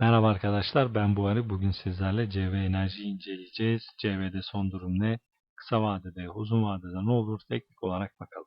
Merhaba arkadaşlar ben Buhari. Bugün sizlerle CV enerjiyi inceleyeceğiz. CV'de son durum ne? Kısa vadede, uzun vadede ne olur? Teknik olarak bakalım.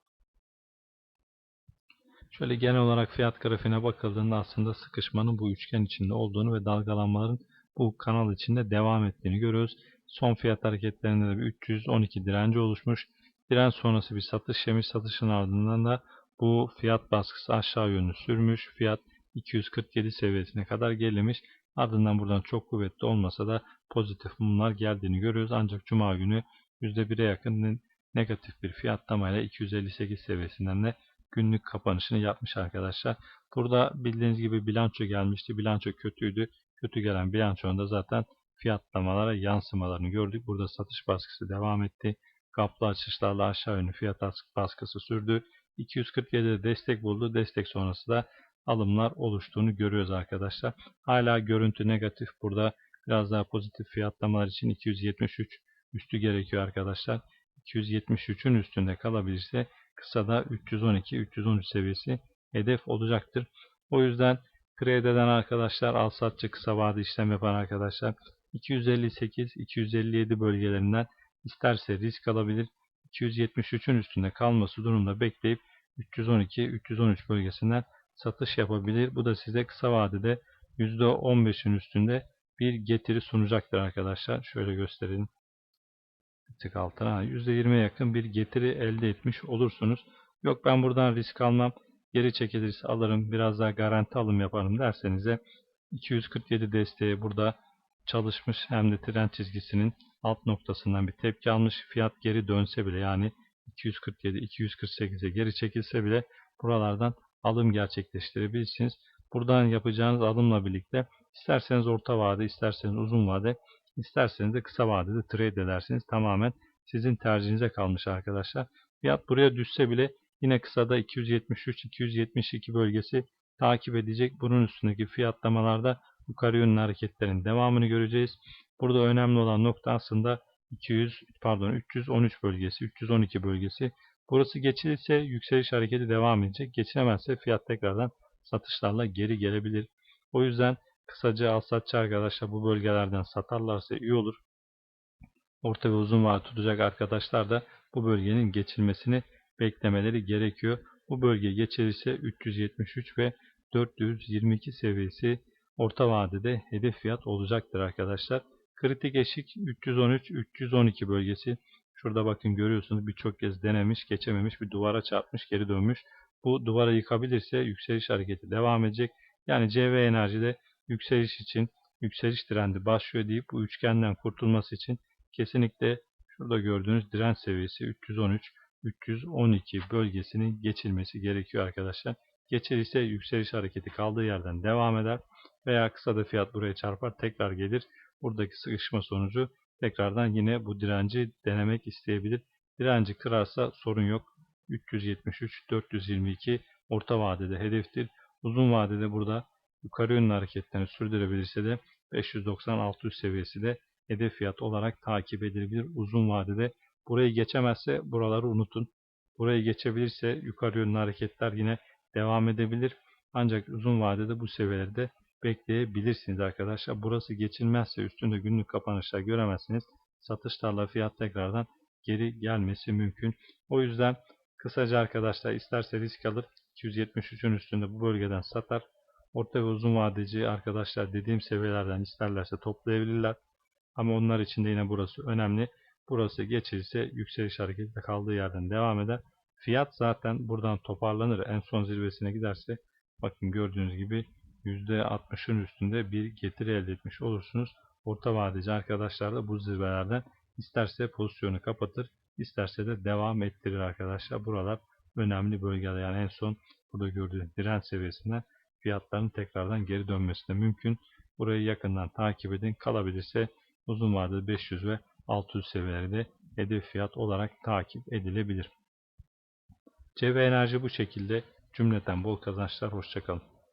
Şöyle genel olarak fiyat grafiğine bakıldığında aslında sıkışmanın bu üçgen içinde olduğunu ve dalgalanmaların bu kanal içinde devam ettiğini görüyoruz. Son fiyat hareketlerinde de bir 312 direnci oluşmuş. Direnç sonrası bir satış yemiş. Satışın ardından da bu fiyat baskısı aşağı yönlü sürmüş. Fiyat 247 seviyesine kadar gerilemiş. Ardından buradan çok kuvvetli olmasa da pozitif mumlar geldiğini görüyoruz. Ancak Cuma günü %1'e yakın negatif bir fiyatlamayla 258 seviyesinden de günlük kapanışını yapmış arkadaşlar. Burada bildiğiniz gibi bilanço gelmişti. Bilanço kötüydü. Kötü gelen bilançonda zaten fiyatlamalara yansımalarını gördük. Burada satış baskısı devam etti. Kaplı açışlarla aşağı yönlü fiyat baskısı sürdü. 247'de destek buldu. Destek sonrası da alımlar oluştuğunu görüyoruz arkadaşlar. Hala görüntü negatif. Burada biraz daha pozitif fiyatlamalar için 273 üstü gerekiyor arkadaşlar. 273'ün üstünde kalabilirse kısada 312-313 seviyesi hedef olacaktır. O yüzden trade eden arkadaşlar, al satçı kısa vade işlem yapan arkadaşlar 258-257 bölgelerinden isterse risk alabilir. 273'ün üstünde kalması durumda bekleyip 312-313 bölgesinden satış yapabilir. Bu da size kısa vadede %15'in üstünde bir getiri sunacaktır arkadaşlar. Şöyle göstereyim. Bir tık altına %20'ye yakın bir getiri elde etmiş olursunuz. Yok ben buradan risk almam. Geri çekilirse alırım. Biraz daha garanti alım yaparım derseniz de 247 desteği burada çalışmış hem de trend çizgisinin alt noktasından bir tepki almış. Fiyat geri dönse bile yani 247 248'e geri çekilse bile buralardan alım gerçekleştirebilirsiniz. Buradan yapacağınız alımla birlikte isterseniz orta vade, isterseniz uzun vade, isterseniz de kısa vadede trade edersiniz. Tamamen sizin tercihinize kalmış arkadaşlar. Fiyat buraya düşse bile yine kısada 273-272 bölgesi takip edecek. Bunun üstündeki fiyatlamalarda yukarı yönlü hareketlerin devamını göreceğiz. Burada önemli olan nokta aslında 200 pardon 313 bölgesi, 312 bölgesi. Burası geçilirse yükseliş hareketi devam edecek. Geçilemezse fiyat tekrardan satışlarla geri gelebilir. O yüzden kısaca al satçı arkadaşlar bu bölgelerden satarlarsa iyi olur. Orta ve uzun vade tutacak arkadaşlar da bu bölgenin geçilmesini beklemeleri gerekiyor. Bu bölge geçilirse 373 ve 422 seviyesi orta vadede hedef fiyat olacaktır arkadaşlar. Kritik eşik 313-312 bölgesi Şurada bakın görüyorsunuz birçok kez denemiş, geçememiş, bir duvara çarpmış, geri dönmüş. Bu duvara yıkabilirse yükseliş hareketi devam edecek. Yani CV enerjide yükseliş için yükseliş trendi başlıyor deyip bu üçgenden kurtulması için kesinlikle şurada gördüğünüz direnç seviyesi 313 312 bölgesinin geçilmesi gerekiyor arkadaşlar. Geçilirse yükseliş hareketi kaldığı yerden devam eder veya kısa da fiyat buraya çarpar tekrar gelir. Buradaki sıkışma sonucu tekrardan yine bu direnci denemek isteyebilir. Direnci kırarsa sorun yok. 373-422 orta vadede hedeftir. Uzun vadede burada yukarı yönlü hareketlerini sürdürebilirse de 590-600 seviyesi de hedef fiyat olarak takip edilebilir. Uzun vadede burayı geçemezse buraları unutun. Burayı geçebilirse yukarı yönlü hareketler yine devam edebilir. Ancak uzun vadede bu seviyelerde bekleyebilirsiniz arkadaşlar. Burası geçilmezse üstünde günlük kapanışlar göremezsiniz. Satışlarla fiyat tekrardan geri gelmesi mümkün. O yüzden kısaca arkadaşlar isterse risk alır 273'ün üstünde bu bölgeden satar. Orta ve uzun vadeci arkadaşlar dediğim seviyelerden isterlerse toplayabilirler. Ama onlar için de yine burası önemli. Burası geçilirse yükseliş hareketi kaldığı yerden devam eder. Fiyat zaten buradan toparlanır. En son zirvesine giderse bakın gördüğünüz gibi %60'ın üstünde bir getiri elde etmiş olursunuz. Orta vadeci arkadaşlar da bu zirvelerden isterse pozisyonu kapatır, isterse de devam ettirir arkadaşlar. Buralar önemli bölgeler. Yani en son burada gördüğünüz direnç seviyesinden fiyatların tekrardan geri dönmesi de mümkün. Burayı yakından takip edin. Kalabilirse uzun vadede 500 ve 600 seviyeleri de hedef fiyat olarak takip edilebilir. CV Enerji bu şekilde. Cümleten bol kazançlar. Hoşçakalın.